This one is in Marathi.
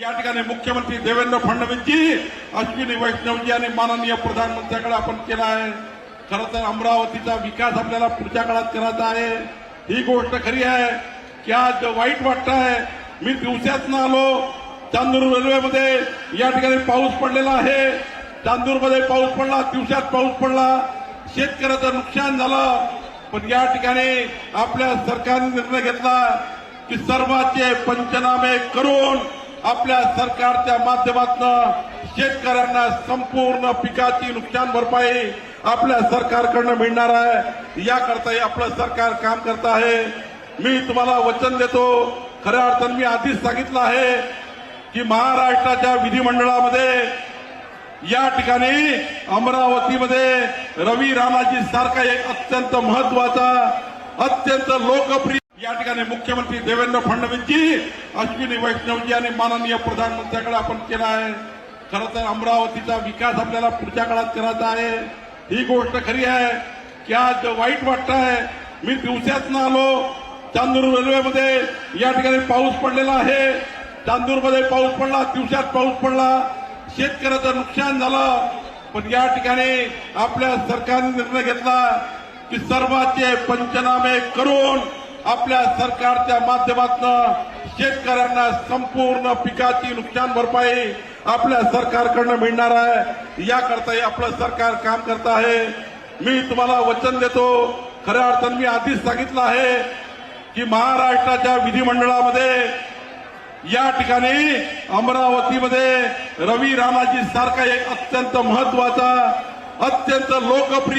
या ठिकाणी मुख्यमंत्री देवेंद्र फडणवीसजी अश्विनी वैष्णवजी आणि माननीय प्रधानमंत्र्यांकडे आपण केला आहे. खरं तर अमरावतीचा विकास आपल्याला पुढच्या काळात करायचा आहे. ही गोष्ट खरी आहे की आज वाईट वाटत आहे मी दिवसात आलो चांदूर रेल्वेमध्ये. या ठिकाणी पाऊस पडलेला आहे. चांदूरमध्ये पाऊस पडला दिवसात पाऊस पडला. शेतकऱ्याचं नुकसान झालं. पण या ठिकाणी आपल्या सरकारने निर्णय घेतला की सर्वांचे पंचनामे करून आपल्या सरकारच्या माध्यमातून शेतकऱ्यांना संपूर्ण पिकाची नुकसान भरपाई आपल्या सरकारकडनं मिळणार आहे. याकरताही आपलं सरकार काम करत आहे. मी तुम्हाला वचन देतो. खऱ्या अर्थानं मी आधीच सांगितलं आहे की महाराष्ट्राच्या विधिमंडळामध्ये या ठिकाणी अमरावतीमध्ये रवी राणाजी सारखा एक अत्यंत महत्त्वाचा अत्यंत लोकप्रिय या ठिकाणी मुख्यमंत्री देवेंद्र फडणवीसजी अश्विनी वैष्णवजी आणि माननीय प्रधानमंत्र्यांकडे आपण केला आहे. खरं तर अमरावतीचा विकास आपल्याला पुढच्या काळात करायचा आहे. ही गोष्ट खरी आहे की आज वाईट वाटत आहे मी दिवसात आलो चांदूर रेल्वेमध्ये या ठिकाणी पाऊस पडलेला आहे. चांदूरमध्ये पाऊस पडला दिवसात पाऊस पडला. शेतकऱ्याचं नुकसान झालं. पण या ठिकाणी आपल्या सरकारने निर्णय घेतला की सर्वांचे पंचनामे करून आपल्या सरकारच्या माध्यमातून शेतकऱ्यांना संपूर्ण पिकाची नुकसान भरपाई आपल्या सरकारकडनं मिळणार आहे. याकरताही आपलं सरकार काम करत आहे. मी तुम्हाला वचन देतो. खऱ्या अर्थानं मी आधीच सांगितलं आहे की महाराष्ट्राच्या विधिमंडळामध्ये या ठिकाणी अमरावतीमध्ये रवी रामाजी सारखा एक अत्यंत महत्त्वाचा अत्यंत लोकप्रिय